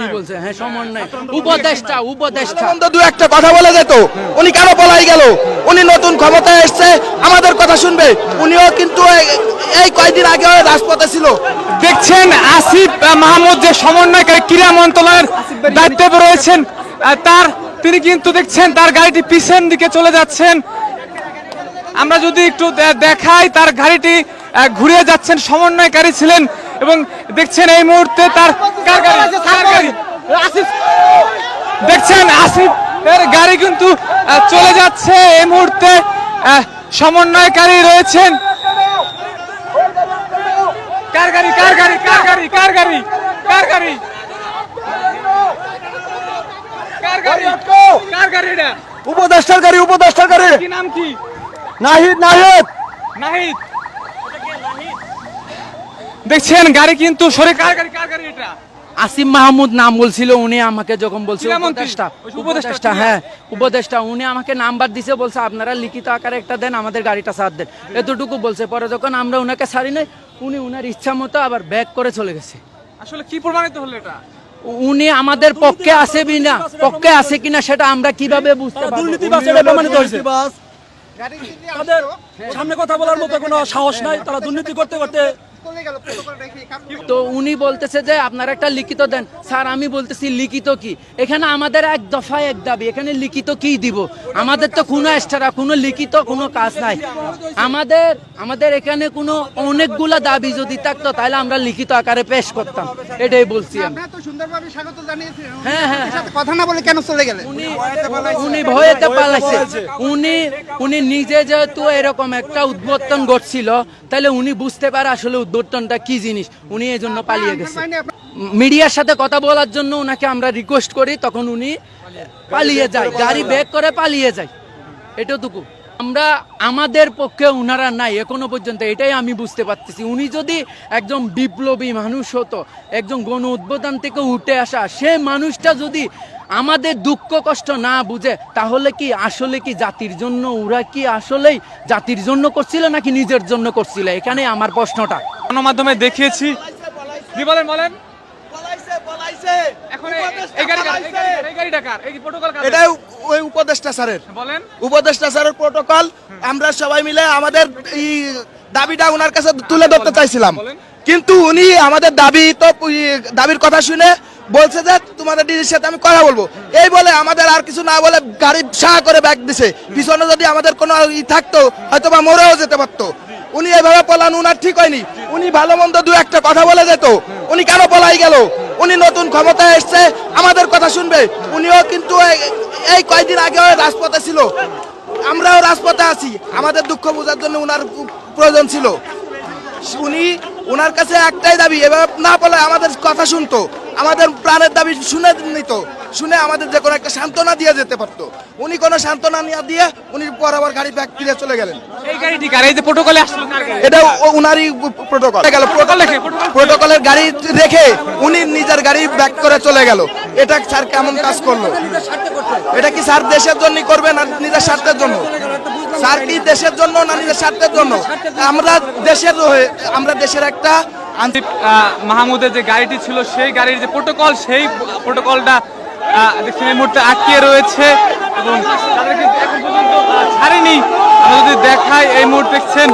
উনি বলছে হ্যাঁ সমন্বয় উপদেষ্টা উপদেষ্টা। দু একটা কথা বলে যেত উনি কেন পলাই গেল উনি নতুন ক্ষমতায় এসছে আমাদের কথা শুনবে উনিও কিন্তু এই- কয়েকদিন আগে রাজপথে ছিল। দেখছেন আসিফ মাহমুদ যে সমন্বয়কারী ক্রীড়া মন্ত্রণালয়ের দায়িত্বে রয়েছেন তার তিনি কিন্তু দেখছেন তার গাড়িটি পিছন দিকে চলে যাচ্ছেন। আমরা যদি একটু দেখাই তার গাড়িটি ঘুরে যাচ্ছেন সমন্বয়কারী ছিলেন এবং দেখছেন এই মুহূর্তে তার কার কার গাড়ি? দেখছেন আসিফ এর গাড়ি কিন্তু চলে যাচ্ছে এই মুহূর্তে। সমন্বয়কারী রয়েছেন। কার গাড়ি কার গাড়ি কার গাড়ি কার গাড়ি কার গাড়ি? কার গাড়ি? কার গাড়ি এটা? উপদেষ্টার গাড়ি উপদেষ্টার গাড়ি। কি নাম কি? নাহিদ নাহিদ। নাহিদ। দেখছেন গাড়ি কিন্তু সরে কার গাড়ি কার গাড়ি এটা? আসিম মাহমুদ নাম বলছিল উনি আমাকে যখন বলছে ক্রীড়ামন্ত্রী? উপদেষ্টা উপদেষ্টা, হ্যাঁ উপদেষ্টা উনি আমাকে নাম্বার দিছে বলছে আপনারা লিখিত আকারে একটা দেন আমাদের গাড়িটা সাথ দেন। এতটুকু বলছে। পরে যখন আমরা ওনাকে ছাড়ি নাই উনি উনার ইচ্ছা মতো আবার ব্যাক করে চলে গেছে। আসলে কি প্রমাণিত হলো এটা? উনি আমাদের পক্ষে আছে কিনা পক্ষে আছে কিনা সেটা আমরা কীভাবে বুঝতে পারব? দুর্নীতিবাজ এটা প্রমাণিত হয়েছে। তাদের সামনে কথা বলার মতো কোনো সাহস নাই তারা দুর্নীতি করতে করতে তো উনি বলতেছে যে আপনারা একটা লিখিত দেন। স্যার আমি বলতেছি লিখিত কি? এখানে আমাদের এক দফায় এক দাবি এখানে লিখিত কি দিব? আমাদের তো কোনো এক্সট্রা কোনো লিখিত কোনো কাজ নাই। আমাদের আমাদের এখানে কোনো অনেকগুলা দাবি যদি থাকতো তাহলে আমরা লিখিত আকারে পেশ করতাম। এটাই বলছি আমি। হ্যাঁ, হ্যাঁ, কথা না বলে কেন চলে গেলেন? উনি উনি ভয়েতে পালাইছে। উনি উনি নিজে যেহেতু এরকম একটা উদ্বোধন ঘটছিল তাহলে উনি বুঝতে পারে আসলে উদ্বোধনটা কি জিনিস? উনি এই জন্য পালিয়ে গেছে। মিডিয়ার সাথে কথা বলার জন্য ওনাকে আমরা রিকোয়েস্ট করি তখন উনি পালিয়ে যায়। গাড়ি ব্যাক করে পালিয়ে যায়। এটুকু আমরা আমাদের পক্ষে উনারা নাই এখনও পর্যন্ত এটাই আমি বুঝতে পারতেছি। উনি যদি একজন বিপ্লবী মানুষ হতো একজন গণ উদ্বোধন থেকে উঠে আসা সে মানুষটা যদি আমাদের দুঃখ কষ্ট না বুঝে তাহলে কি আসলে কি জাতির জন্য ওরা কি আসলেই জাতির জন্য করছিল নাকি নিজের জন্য করছিল? এখানে আমার প্রশ্নটা। গণমাধ্যমে দেখিয়েছি। জি বলেন বলেন? উপদেষ্টা স্যারের। উপদেষ্টা স্যারের প্রোটোকল আমরা সবাই মিলে আমাদের দাবিটা ওনার কাছে তুলে ধরতে চাইছিলাম। কিন্তু উনি আমাদের দাবি তো দাবির কথা শুনে বলছে যে তোমাদের ডিজির সাথে আমি কথা বলব। এই বলে আমাদের আর কিছু না বলে গাড়ি সাহা করে ব্যাগ দিছে। পিছনে যদি আমাদের কোনো ই থাকতো হয়তো বা মরেও যেতে পারতো। উনি এভাবে পলান, উনার ঠিক হয়নি। উনি ভালো মন্দ দু একটা কথা বলে যেত। উনি কেন পলাই গেল? উনি নতুন ক্ষমতায় এসছে, আমাদের কথা শুনবে। উনিও কিন্তু এই- কয়েকদিন আগে রাজপথে ছিল। আমরাও রাজপথে আছি। আমাদের দুঃখ বোঝার জন্য উনার প্রয়োজন ছিল। উনি ওনার কাছে একটাই দাবি, এভাবে না বলে আমাদের কথা শুনতো। আমাদের প্রাণের দাবি শুনে নিত। শুনে আমাদের যে কোনো একটা সান্ত্বনা দিয়ে যেতে পারতো। উনি কোনো সান্ত্বনা নিয়ে দিয়ে উনি পর আবার গাড়ি ব্যাগ ফিরে চলে গেলেন। এই গাড়িটি কার? এই যে প্রোটোকলে আসলো গাড়ি? এটা উনারই প্রোটোকল গেল প্রোটোকলের গাড়ি রেখে উনি নিজের গাড়ি ব্যাক করে চলে গেল। এটা স্যার কেমন কাজ করল? এটা কি স্যার দেশের জন্য করবে না নিজের স্বার্থের জন্য? স্যার কি দেশের জন্য না নিজের স্বার্থের জন্য? আমরা দেশের আমরা দেশের একটা মাহমুদের যে গাড়িটি ছিল সেই গাড়ির যে প্রোটোকল সেই প্রোটোকলটা দেখছেন, এই মুহূর্তে আটকে রয়েছে এবং তাদেরকে এখন পর্যন্ত ছাড়েনি। আমরা যদি দেখাই, এই মুহূর্তে দেখছেন